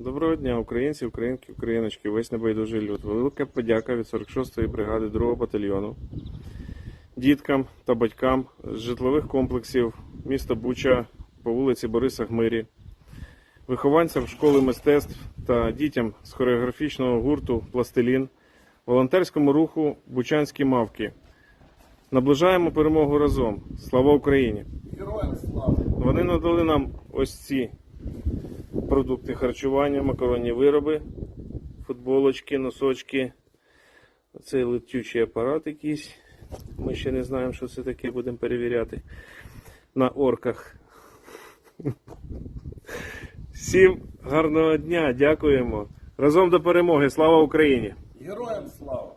Доброго дня, українці, українки, україночки, весь небайдужий люд. Велика подяка від 46-ї бригади 2-го батальйону, діткам та батькам з житлових комплексів міста Буча по вулиці Бориса Гмирі, вихованцям школи мистецтв та дітям з хореографічного гурту Пластилін, волонтерському руху Бучанські мавки. Наближаємо перемогу разом. Слава Україні! Героям слава! Вони надали нам ось ці продукти харчування, макаронні вироби, футболочки, носочки. Цей летючий апарат якийсь. Ми ще не знаємо, що це таке, будемо перевіряти на орках. Всім гарного дня, дякуємо. Разом до перемоги. Слава Україні! Героям слава!